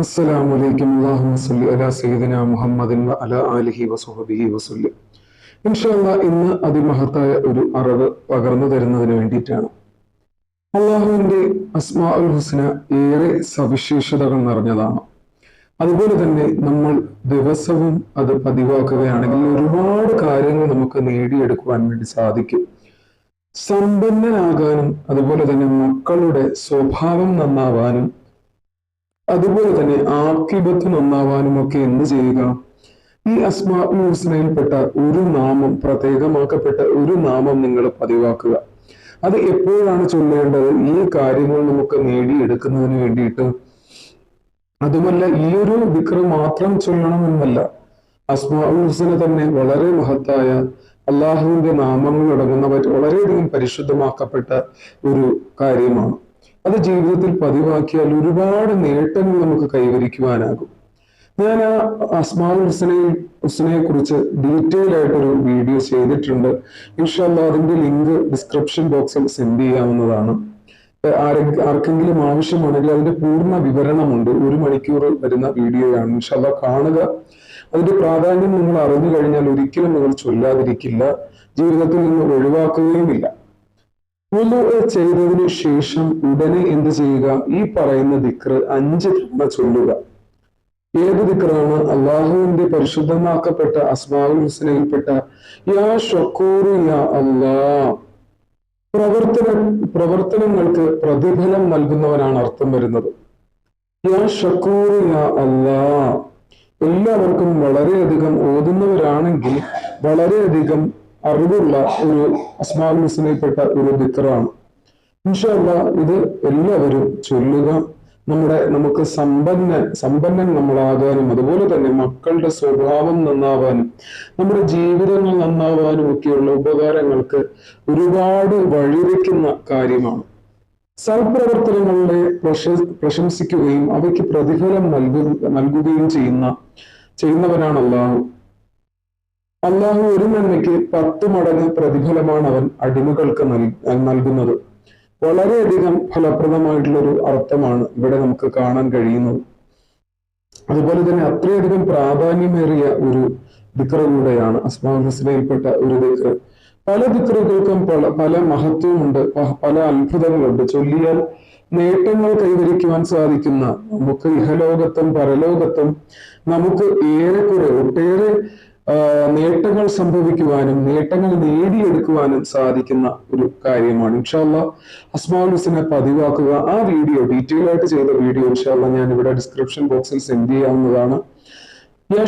അസ്സലാമു അലൈക്കും സയ്യിദിന മുഹമ്മദിൻ അലാ വസഹബിഹി വസല്ലം ഇൻഷാല്ല ഇന്ന് അതിമഹത്തായ ഒരു അറിവ് പകർന്നു തരുന്നതിന് വേണ്ടിയിട്ടാണ്. അള്ളാഹുവിന്റെ അസ്മാ ഉൽ ഹുസ്ന ഏറെ സവിശേഷതകൾ നിറഞ്ഞതാണ്. അതുപോലെ തന്നെ നമ്മൾ ദിവസവും അത് പതിവാക്കുകയാണെങ്കിൽ ഒരുപാട് കാര്യങ്ങൾ നമുക്ക് നേടിയെടുക്കുവാൻ വേണ്ടി സാധിക്കും. സമ്പന്നനാകാനും അതുപോലെ തന്നെ മക്കളുടെ സ്വഭാവം നന്നാവാനും അതുപോലെ തന്നെ ആക്കിബത്ത് നന്നാവാനും ഒക്കെ എന്ത് ചെയ്യുക? ഈ അസ്മാഉൽ ഹുസ്നയിൽപ്പെട്ട ഒരു നാമം പ്രത്യേകമാക്കപ്പെട്ട ഒരു നാമം നിങ്ങൾ പതിവാക്കുക. അത് എപ്പോഴാണ് ചൊല്ലേണ്ടത്? ഈ കാര്യങ്ങൾ നമുക്ക് നേടിയെടുക്കുന്നതിന് വേണ്ടിയിട്ട്. അതുമല്ല ഈ ഒരു ദിക്ർ മാത്രം ചൊല്ലണമെന്നല്ല. അസ്മാഉൽ തന്നെ വളരെ മഹത്തായ അള്ളാഹുവിന്റെ നാമങ്ങൾ അടങ്ങുന്ന വളരെയധികം പരിശുദ്ധമാക്കപ്പെട്ട ഒരു കാര്യമാണ്. അത് ജീവിതത്തിൽ പതിവാക്കിയാൽ ഒരുപാട് നേട്ടങ്ങൾ നമുക്ക് കൈവരിക്കുവാനാകും. ഞാൻ ആ ഹുസനയെ കുറിച്ച് ഡീറ്റെയിൽ ആയിട്ടൊരു വീഡിയോ ചെയ്തിട്ടുണ്ട്. ഇൻഷാല്ല അതിന്റെ ലിങ്ക് ഡിസ്ക്രിപ്ഷൻ ബോക്സിൽ സെൻഡ് ചെയ്യാവുന്നതാണ്. ആർക്കെങ്കിലും ആവശ്യമാണെങ്കിൽ അതിന്റെ പൂർണ വിവരണമുണ്ട്. ഒരു മണിക്കൂർ വരുന്ന വീഡിയോയാണ് ഇൻഷാല്ല കാണുക. അതിന്റെ പ്രാധാന്യം നിങ്ങൾ അറിഞ്ഞു കഴിഞ്ഞാൽ ഒരിക്കലും നിങ്ങൾ ചൊല്ലാതിരിക്കില്ല. ജീവിതത്തിൽ നിന്ന് ഒഴിവാക്കുകയുമില്ല. വുളു ചെയ്തതിനു ശേഷം ഉടനെ എന്ത് ചെയ്യുക? ഈ പറയുന്ന ദിക്ർ അഞ്ച് തവണ ചൊല്ലുക. ഏത് ദിക്റാണ്? അള്ളാഹുവിന്റെ പരിശുദ്ധമാക്കപ്പെട്ട അസ്മാവുൽ ഹുസ്നയിൽപ്പെട്ട യാ ഷക്കൂറു യാ അള്ളാ പ്രവർത്തന പ്രവർത്തനങ്ങൾക്ക് പ്രതിഫലം നൽകുന്നവനാണ് അർത്ഥം വരുന്നത്. യാ ഷക്കൂറു യാ അള്ളാ എല്ലാവർക്കും വളരെയധികം ഓതുന്നവരാണെങ്കിൽ വളരെയധികം അറിവുള്ള ഒരു അസ്മാൽ ഹുസനയിൽപ്പെട്ട ഒരു ദിക്റാണ് ഇൻഷല്ല ഇത് എല്ലാവരും ചൊല്ലുക. നമ്മുടെ നമുക്ക് സമ്പന്ന സമ്പന്നൻ നമ്മളാകാനും അതുപോലെ തന്നെ മക്കളുടെ സ്വഭാവം നന്നാവാനും നമ്മുടെ ജീവിതങ്ങൾ നന്നാവാനും ഒക്കെയുള്ള ഉപകാരങ്ങൾക്ക് ഒരുപാട് വഴിവെക്കുന്ന കാര്യമാണ്. സൽപ്രവർത്തനങ്ങളെ പ്രശ പ്രശംസിക്കുകയും അവയ്ക്ക് പ്രതിഫലം നൽകുക നൽകുകയും ചെയ്യുന്ന ചെയ്യുന്നവനാണ് അള്ളാഹു ഒരു നന്മയ്ക്ക് പത്ത് മടങ്ങ് പ്രതിഫലമാണ് അവൻ അടിമകൾക്ക് നൽകുന്നത്. വളരെയധികം ഫലപ്രദമായിട്ടുള്ള ഒരു അർത്ഥമാണ് ഇവിടെ നമുക്ക് കാണാൻ കഴിയുന്നത്. അതുപോലെ തന്നെ അത്രയധികം പ്രാധാന്യമേറിയ ഒരു ദിക്രൂടെയാണ് അസ്മാൽ ഹുസ്നയിൽപ്പെട്ട ഒരു ദിക്ര പല ദിക്റുകൾക്കും പല പല മഹത്വമുണ്ട് പല അത്ഭുതങ്ങളുണ്ട്. ചൊല്ലിയാൽ നേട്ടങ്ങൾ കൈവരിക്കുവാൻ സാധിക്കുന്ന നമുക്ക് ഇഹലോകത്തും പരലോകത്തും നമുക്ക് ഏറെക്കുറെ ഒട്ടേറെ നേട്ടങ്ങൾ സംഭവിക്കുവാനും നേട്ടങ്ങൾ നേടിയെടുക്കുവാനും സാധിക്കുന്ന ഒരു കാര്യമാണ്. ഇൻഷാല്ല അസ്മാൽ ഹുസിനെ പതിവാക്കുക. ആ വീഡിയോ ഡീറ്റെയിൽ ആയിട്ട് ചെയ്ത വീഡിയോ ഇൻഷാല്ല ഞാൻ ഇവിടെ ഡിസ്ക്രിപ്ഷൻ ബോക്സിൽ സെൻഡ് ചെയ്യാവുന്നതാണ്. യാ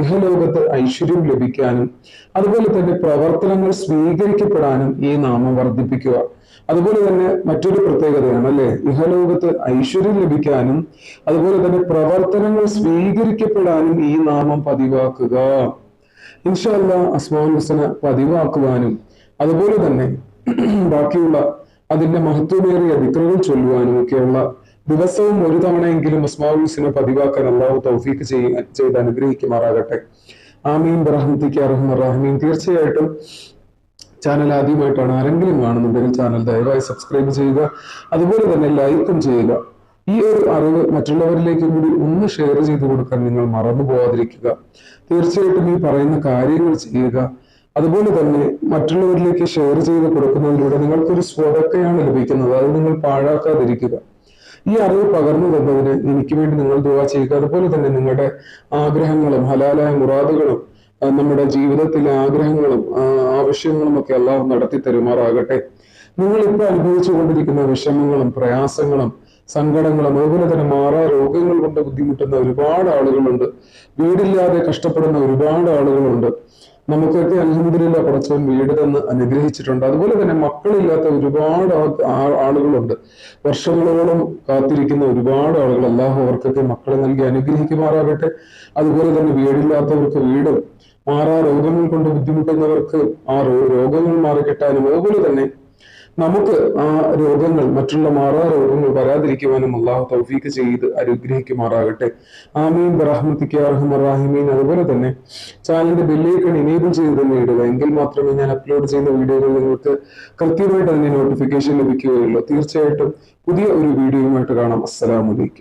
ഇഹലോകത്ത് ഐശ്വര്യം ലഭിക്കാനും അതുപോലെ തന്നെ പ്രവർത്തനങ്ങൾ സ്വീകരിക്കപ്പെടാനും ഈ നാമം വർദ്ധിപ്പിക്കുക. അതുപോലെ തന്നെ മറ്റൊരു പ്രത്യേകതയാണ് അല്ലെ? ഇഹലോകത്ത് ഐശ്വര്യം ലഭിക്കാനും അതുപോലെ തന്നെ പ്രവർത്തനങ്ങൾ സ്വീകരിക്കപ്പെടാനും ഈ നാമം പതിവാക്കുക. ഇൻഷല്ല അസ്മാൻ പതിവാക്കുവാനും അതുപോലെ തന്നെ ബാക്കിയുള്ള അതിന്റെ മഹത്വമേറിയ ദിക്റുകൾ ചൊല്ലുവാനും ഒക്കെയുള്ള ദിവസവും ഒരു തവണയെങ്കിലും അസ്മാൽ ഹുസനെ പതിവാക്കാൻ അള്ളാഹു തൗഫീക്ക് ചെയ്യാൻ ചെയ്ത് അനുഗ്രഹിക്കുമാറാകട്ടെ. ആമീൻ. റഹ്മത്തിക്ക് അറഹ്മ തീർച്ചയായിട്ടും ചാനൽ ആദ്യമായിട്ടാണ് ആരെങ്കിലും കാണുന്നുണ്ടെങ്കിൽ ചാനൽ ദയവായി സബ്സ്ക്രൈബ് ചെയ്യുക. അതുപോലെ തന്നെ ലൈക്കും ചെയ്യുക. ഈ ഒരു അറിവ് മറ്റുള്ളവരിലേക്കും കൂടി ഒന്ന് ഷെയർ ചെയ്ത് കൊടുക്കാൻ നിങ്ങൾ മറന്നു പോവാതിരിക്കുക. തീർച്ചയായിട്ടും ഈ പറയുന്ന കാര്യങ്ങൾ ചെയ്യുക. അതുപോലെ തന്നെ മറ്റുള്ളവരിലേക്ക് ഷെയർ ചെയ്ത് കൊടുക്കുന്നതിലൂടെ നിങ്ങൾക്കൊരു സ്വതക്കയാണ് ലഭിക്കുന്നത്. അത് നിങ്ങൾ പാഴാക്കാതിരിക്കുക. ഈ അറിവ് പകർന്നു തന്നതിന് എനിക്ക് വേണ്ടി നിങ്ങൾ ദുവാ ചെയ്യുക. അതുപോലെ തന്നെ നിങ്ങളുടെ ആഗ്രഹങ്ങളും ഹലാലായ മുറാദുകളും നമ്മുടെ ജീവിതത്തിലെ ആഗ്രഹങ്ങളും ആവശ്യങ്ങളും ഒക്കെ അള്ളാഹു നടത്തി തരുമാറാകട്ടെ. നിങ്ങൾ ഇപ്പോൾ അനുഭവിച്ചു കൊണ്ടിരിക്കുന്ന വിഷമങ്ങളും പ്രയാസങ്ങളും സങ്കടങ്ങളും അതുപോലെ തന്നെ മാറാ രോഗങ്ങൾ കൊണ്ട് ബുദ്ധിമുട്ടുന്ന ഒരുപാട് ആളുകളുണ്ട്. വീടില്ലാതെ കഷ്ടപ്പെടുന്ന ഒരുപാട് ആളുകളുണ്ട്. നമുക്കൊക്കെ അലഹമില്ല കുറച്ച് വീട് തന്ന് അനുഗ്രഹിച്ചിട്ടുണ്ട്. അതുപോലെ തന്നെ മക്കളില്ലാത്ത ഒരുപാട് ആളുകളുണ്ട്. വർഷങ്ങളോളം കാത്തിരിക്കുന്ന ഒരുപാട് ആളുകൾ അള്ളാഹു അവർക്കൊക്കെ മക്കളെ നൽകി അനുഗ്രഹിക്കുമാറാകട്ടെ. അതുപോലെ തന്നെ വീടില്ലാത്തവർക്ക് വീടും മാറാ രോഗങ്ങൾ കൊണ്ട് ബുദ്ധിമുട്ടുന്നവർക്ക് ആ രോഗങ്ങൾ മാറിക്കിട്ടാനും അതുപോലെ തന്നെ നമുക്ക് ആ രോഗങ്ങൾ മറ്റുള്ള മാറാ രോഗങ്ങൾ വരാതിരിക്കുവാനും അള്ളാഹു തൗഫീക്ക് ചെയ്ത് അനുഗ്രഹിക്കുമാറാകട്ടെ. ആമീൻ. റഹ്മത്തിക്ക് അർഹമറാഹിമീൻ അതുപോലെ തന്നെ ചാനലിന്റെ ബെല്ലേക്കൺ ഇനേബിൾ ചെയ്ത് തന്നെ ഇടുക. എങ്കിൽ മാത്രമേ ഞാൻ അപ്ലോഡ് ചെയ്യുന്ന വീഡിയോകൾ നിങ്ങൾക്ക് കൃത്യമായിട്ട് അതിന് നോട്ടിഫിക്കേഷൻ ലഭിക്കുകയുള്ളൂ. തീർച്ചയായിട്ടും പുതിയ ഒരു വീഡിയോയുമായിട്ട് കാണാം. അസ്സലാമലൈക്കും